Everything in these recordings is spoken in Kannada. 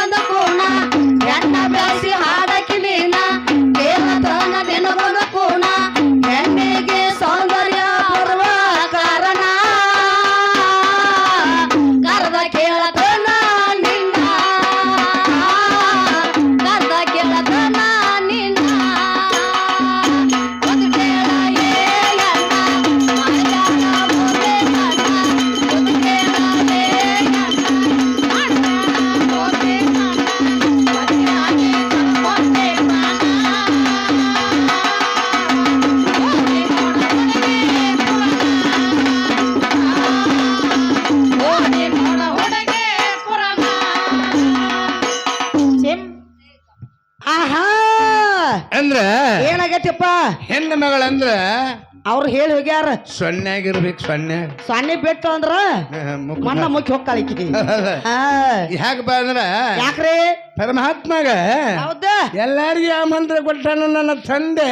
ಹೊಂದಕೋಣ ಆಗೈತಿಪ್ಪ ಹೆಣ್ಣು ಮಗಳಂದ್ರ ಅವ್ರು ಹೇಳಿ ಹೋಗ್ಯಾರ. ಸೊನ್ನೆಗಿರ್ಬೇಕು ಸೊನ್ನೆ. ಸೊನ್ನೆ ಬಿಟ್ಟು ಅಂದ್ರ ಮಣ್ಣ ಮುಖ ಹೋಗ್ತಾಳಿಕಿ ಯಾಕಪ್ಪ ಬಾ ಅಂದ್ರ ಯಾಕ್ರಿ? ಪರಮಾತ್ಮಗ ಹೌದ? ಎಲ್ಲಾರಿಗೂ ಆ ಮಂತ್ರ ಕೊಟ್ಟಾನು ನನ್ನ ತಂದೆ.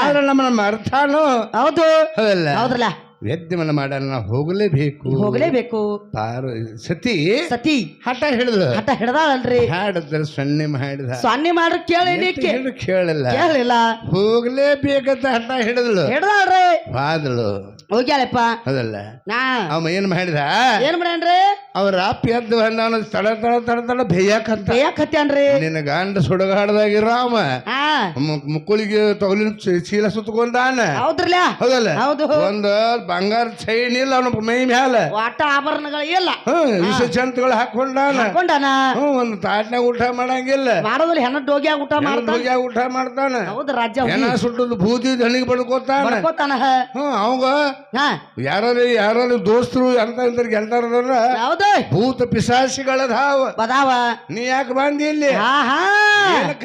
ಆದ್ರೆ ನಮ್ಮ ಅರ್ಥಾನು ಹೌದು. ಹೌದಲ್ಲ? ಹೌದ್ರಲ್ಲ. ವ್ಯದ್ಯಮನ ಮಾಡಲ್ಲ ನಾವು ಹೋಗಲೇಬೇಕು. ಹೋಗಲೇಬೇಕು. ಪಾರು ಸತಿ. ಸತಿ. ಹಠ ಹಿಡಿದ ಹಠ ಹಿಡ್ದಾಳಲ್ರಿ. ಹಾಡದ್ರೆ ಸೊನ್ನೆ ಮಾಡಿದ. ಸೊನ್ನೆ ಮಾಡ್ರಿ ಕೇಳಿ ಕೇಳಲ್ಲ. ಕೇಳಿಲ್ಲ. ಹೋಗ್ಲೇಬೇಕಂತ ಹಠ ಹಿಡಿದಳು. ಹಿಡ್ದಾಳ್ರಿ. ಬಾದಳು ಹೋಗ್ಯಾಳಪ್ಪ. ಅದಲ್ಲ. ನಾ. ಅವ ಏನ್ ಮಾಡಿದ? ಏನ್ ಮಾಡ್ಯಾನ್ರಿ? ಅವ್ರ ಅಪ್ಪ ಎದ್ದು ಬಂದವನ ತಡ ತಡ ತಡ ತಡ ಬೇಯಕಂತ. ಬೇಯಕತ್ಯಾನ್ರಿ. ನಿನ್ನ ಗಂಡ ಸುಡಗಾಡ್ದಾಗಿರ ಅವ. ಹಾ. ಮು- ಮುಕ್ಕುಳಿಗೆ ತೊಗಲಿನ ಚೀಲ ಸುತ್ತಕೊಂಡಾನ ಹೌದ್ರಲ್ಲ ಹೌದಲ್ಲ? ಹೌದು. ಒಂದ್ ಬಂಗಾರ ಚೈನ್ ಇಲ್ಲ ಅವನ ಮೈ ಮ್ಯಾಲ ಒಟ್ಟ ಆಭರಣಗಳು ಇಲ್ಲ. ಹ್ಮ್ ಚಂತಗಳು ಹಾಕೊಂಡಾನ ಹಾಕೊಂಡಾನ ಹ್ಮ್ ಒಂದ್ ತಾಟ್ನಾಗ ಊಟ ಮಾಡಂಗಿಲ್ಲ. ಮಾಡೋದ್ರಲ್ಲಿ ಹೆಣ್ಣ ಡೋಗ್ಯಾಗ ಊಟ ಮಾಡ್ತಾನ. ಹೋಗ್ಯಾಗ ಊಟ ಮಾಡ್ತಾನ. ಹೌದು ರಾಜ್ಯ ಹೆಣ್ಣ ಸುಟ್ಟದ್ದು ಬೂದಿ ಹಣಿಗೆ ಬಡ್ಕೋತಾನ. ಬಡ್ಕೋತಾನ ಹ್ಮ್ ಅವಾಗ ಯಾರು ಯಾರು ದೋಸ್ತರು ಅಂತ ಇದ್ರಿಗೆ ಎಂತಾರ ಹೌದು. ಭೂತ ಪಿಸಾಸಿಗಳದಾವ ಬದಾವ. ನೀ ಯಾಕೆ ಬಂದಿ ಇಲ್ಲಿ?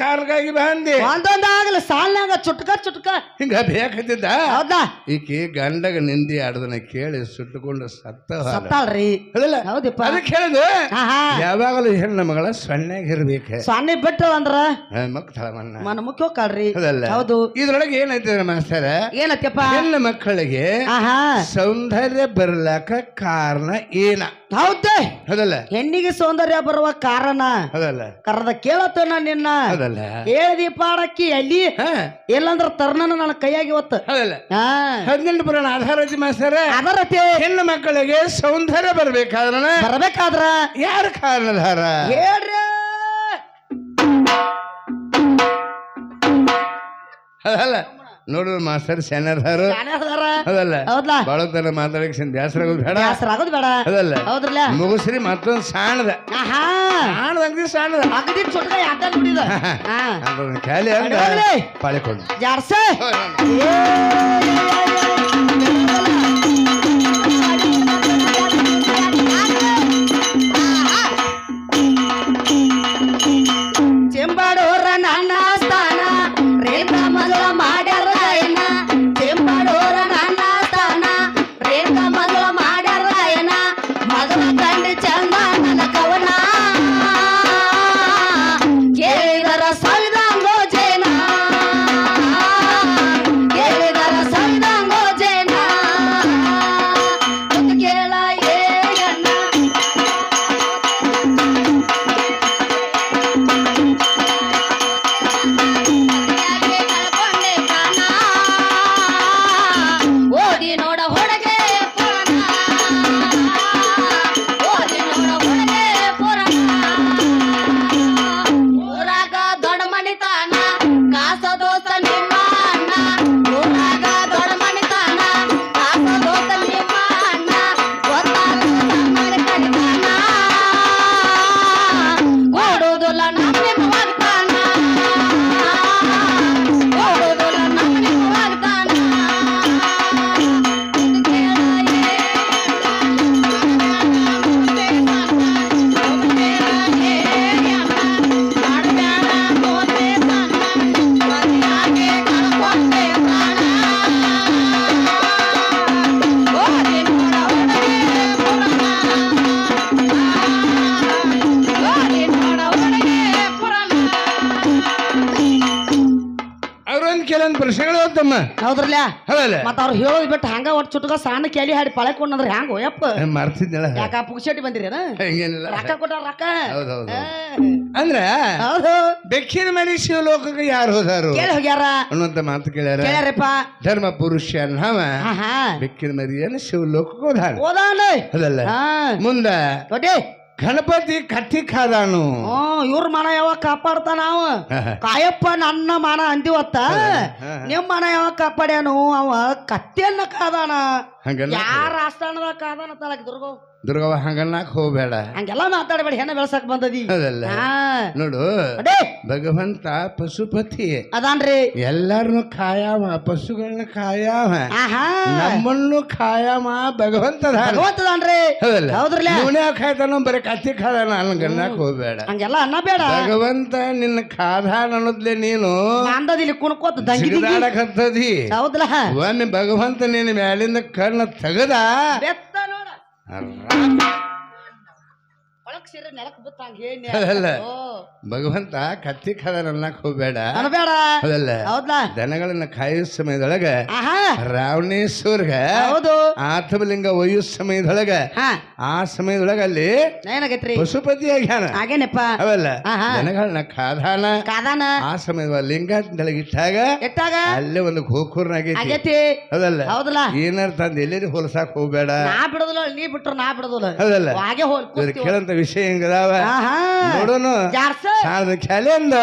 ಕಾರ್ಗಾಗಿ ಬಂದಿ? ಒಂದೊಂದಾಗಲಿ ಸಾಲ್ನಾಗ ಚುಟ್ಕ ಚುಟ್ಕ. ಹಿಂಗ ಬೇಕಿದ್ದ ಹೌದಾ? ಈಕಿ ಗಂಡಗ ನಿಂದಿ ಆಡದನ್ನ ಕೇಳಿ ಸುಟ್ಟುಕೊಂಡು ಸತ್ತ ಹೋದ. ಸತ್ತಾಳ್ರಿ ಹೌದಪ್ಪ. ಅದಕ್ಕೆ ಹೇಳಿದೆ ಯಾವಾಗಲೂ ಹೆಣ್ಣು ಮಗಳ ಸಣ್ಣಗೆ ಇರ್ಬೇಕು ಸಣ್ಣ ಬಿಟ್ಟು ಅಂದ್ರ? ಮಕ್ಕಳ ಮನ್ನ ಮನ ಮುಖ್ಯ ಹೋಗ್ಕಳ್ರಿ. ಹೌದು. ಇದ್ರೊಳಗೆ ಏನೈತೆ ಮಾಸ್ತರ? ಏನತ್ತಪ್ಪ ಹೆಣ್ಣು ಮಕ್ಕಳಿಗೆ ಸೌಂದರ್ಯ ಬರ್ಲಾಕ ಕಾರಣ ಏನ? ಹೌದು. ಹೌದಲ್ಲ ಹೆಣ್ಣಿಗೆ ಸೌಂದರ್ಯ ಬರುವ ಕಾರಣ. ಹೌದಲ್ಲ ಕರೆದ ನಾನು ನಿನ್ನ? ಹೌದಲ್ಲ ಹೇಳ್ದಿ ಪಾಡಕ್ಕಿ ಅಲ್ಲಿ ಎಲ್ಲಂದ್ರ ಇಲ್ಲಂದ್ರ ತರ್ನನ ನನ್ನ ಕೈಯಾಗಿ ಒತ್ತ ಹೌದಲ್ಲ ಹದಿನೆಂಟು ಬರೋಣ ಆಧಾರ ಮಾಸ್ತರ ಅದರತೆ ಹೆಣ್ಣು ಮಕ್ಕಳಿಗೆ ಸೌಂದರ್ಯ ಬರ್ಬೇಕಾದ್ರ ಬರ್ಬೇಕಾದ್ರ? ಯಾರ ಕಾರಣಧಾರ? ಹೇಳ್ರಿ. ಅದಲ್ಲ ನೋಡು ಮಾಸ್ತರ್ ಸಣ್ಣದಾರು ಯಾರ್ಯಾರ್ದಾರ? ಅದಲ್ಲ ಬಾಳ ತರ ಮಾತಾಡಕ್ಕೆ ಬೇಸರ ಆಗೋದು ಬೇಡ. ಬ್ಯಾಸರ ಆಗೋದು ಬೇಡ. ಅದಲ್ಲ ಹೌದ್ರಲ್ಲ? ಮುಗುಸ್ರಿ ಮತ್ತೊಂದು ಸಾಣದ. ಆಹಾ. ಅಂಗಡಿ ಸಾಣದ. ಅಗದಿ ಚುಟ್ಕ ಯಾಕ ನುಡಿದ ಅದನ್ನ ಖಾಲಿ ಅಂದ. ಅಡ್ವಾಗ್ಲೇ. ಪಾಳಿಕೊಂಡು. ಜಾರ್ಸ. ತಮ್ಮ ಹೌದ್ರಲ್ಲ ಹೌದಲ್ಲ ಮತ್ತ ಅವ್ರು ಹೇಳೋದ್ ಬಿಟ್ಟು ಹಂಗ ಒಟ್ಟು ಚುಟ್ಕ ಸಣ್ಣ ಕೇಳಿ ಹಾಡಿ ಪಳಕೊಂಡ್ರ ಹ್ಯಾಂಗ ಯಪ್ಪ. ಮರ್ತಿದ್ನಲ್ಲ ಯಾಕ ಪುಕ್ಷಟಿ ಬಂದಿರೇನ ಹಂಗೇನಿಲ್ಲ. ರೊಕ್ಕ ರೊಕ್ಕ? ಹೌದು ಹೌದು ಅಂದ್ರ ಹೌದು. ಬೆಕ್ಕಿನ ಮನೆ ಶಿವಲೋಕಕ್ಕೆ ಯಾರು ಹೋದಾರು? ಕೇಳಿ ಹೋಗ್ಯಾರ. ಅನ್ನುವಂತ ಮಾತು ಕೇಳ್ಯಾರ? ಕೇಳ್ಯಾರಪ್ಪ. ಧರ್ಮ ಪುರುಷ ಹಾ ಬೆಕ್ಕಿನ ಮರಿಯನ್ನು ಶಿವಲೋಕಕ್ಕೆ ಹೋದಾನ ಓದಾನ ಅದಲ್ಲ. ಮುಂದ ಗಣಪತಿ ಕಟ್ಟಿ ಕಾದಾನು ಹ್ಮ್ ಇವ್ರ ಮನ ಯಾವಾಗ ಕಾಪಾಡ್ತಾನ ಅವ? ಕಾಯಪ್ಪ ನನ್ನ ಮನ ಅಂದಿವತ್ತ? ನಿಮ್ಮ ನಿಮ್ ಮನ ಯಾವಾಗ ಕಾಪಾಡ್ಯಾನು? ಅವ ಕತ್ತಿಯನ್ನ ಕಾದಾನ. ಹಂಗಲ್ಲ? ಯಾರ ಆಸ್ಥಾನದಾಗ ಕಾದನ ತಲಕ್ ದುರ್ಗೋ? ದುರ್ಗವ್ವ ಹಂಗನ್ನಕ್ ಹೋಗ್ಬೇಡ. ಹಂಗೆಲ್ಲ ಮಾತಾಡಬೇಡ ಹೆಣ್ಣ ಬೆಳ್ಸಕ್ ಬಂದದಿ. ಅದಲ್ಲ. ಹಾ. ನೋಡು ಭಗವಂತ ಪಶುಪತಿ. ಅದಾನ್ರಿ. ಎಲ್ಲಾರನು ಕಾಯಾವ ಪಶುಗಳನ್ನ ಕಾಯಾವ ಆಹಾ. ನಮ್ಮನ್ನು ಕಾಯಾಮ ಭಗವಂತ ಭಗವಂತದಾನ್ರಿ. ಹೌದಲ್ಲ ಹೌದ್ರಲ್ಲ ಇವನೇ ಕಾಯ್ತಾನ ಬರೀ ಕತ್ತಿ ಖಾದಾನ ಅನ್ಗನ್ನಕ್ ಹೋಗ್ಬೇಡ. ಹಂಗೆಲ್ಲ ಅನ್ನ ಬೇಡ. ಭಗವಂತ ನಿನ್ನ ಕಾದಾನ ಅನ್ನೋದ್ಲೆ ನೀನು ಮಾಂದದಿಲ್ಲಿ ಕುಣ್ಕೋತ ದಂಗಿ ದಿಂಗಿ. ಸಿಗದಾಡಕತ್ತದಿ ಹೌದಲ್ಲ ಒಮ್ಮೆ ಭಗವಂತ ನಿನ್ನ ಮ್ಯಾಲಿಂದ ಕಣ್ಣ ತೆಗದ ಬೆತ್ತ ನೋಡ. ನೆಲಕ್ ಬಿತ್ತಂಗ ಭಗವಂತ ಕತ್ತಿ ಕದನ ಅನ್ನಕ್ ಹೋಗ್ಬೇಡ. ಅನ್ಬೇಡ ಅದಲ್ಲ. ಹೌದ್ಲಾ? ದನಗಳನ್ನ ಕಾಯೋ ಸಮಯದೊಳಗ ಆಹಾ. ರಾವಣೇಶ್ವರ್ಗ ಹೌದು. ಆತ್ಮಲಿಂಗ ಒಯ್ಯೋ ಸಮಯದೊಳಗ ಆ ಸಮಯದೊಳಗ ಅಲ್ಲಿ ಏನಾಗೈತ್ರಿ? ಪಶುಪತಿ ಆಗ್ಯಾನ ಹಾಗೇನಪ್ಪ? ಅವಲ್ಲ. ದನಗಳನ್ನ ಕಾದಾನ. ಕಾದಾನ. ಆ ಸಮಯದ ಲಿಂಗ ಇಟ್ಟಾಗ ಇಟ್ಟಾಗ ಅಲ್ಲೇ ಒಂದು ಗೋಕೂರ್ನಾಗೈತಿ ಆಗೈತಿ. ಹೌದಲ್ಲ ಹೌದಲ್ಲ ಏನಾರ ತಂದ ಎಲ್ಲೇರಿ ಹೊಲಸಾಕ್ ಹೋಗ್ಬೇಡ. ನಾ ಬಿಡುದಿಲ್ಲ ನೀ ಬಿಟ್ರು ನಾ ಬಿಡುದಿಲ್ಲ. ಹೌದಲ್ಲ ಹಾಗೆ ಹೋಲ್ ಕೇಳಂತ ವಿಷಯ ಹೆಂಗದಾವ? ಆಹಾ. ನೋಡೋನು. ಜಾರ್ಸ ಸಾಲದ ಖ್ಯಾಲೆ ಅಂದ.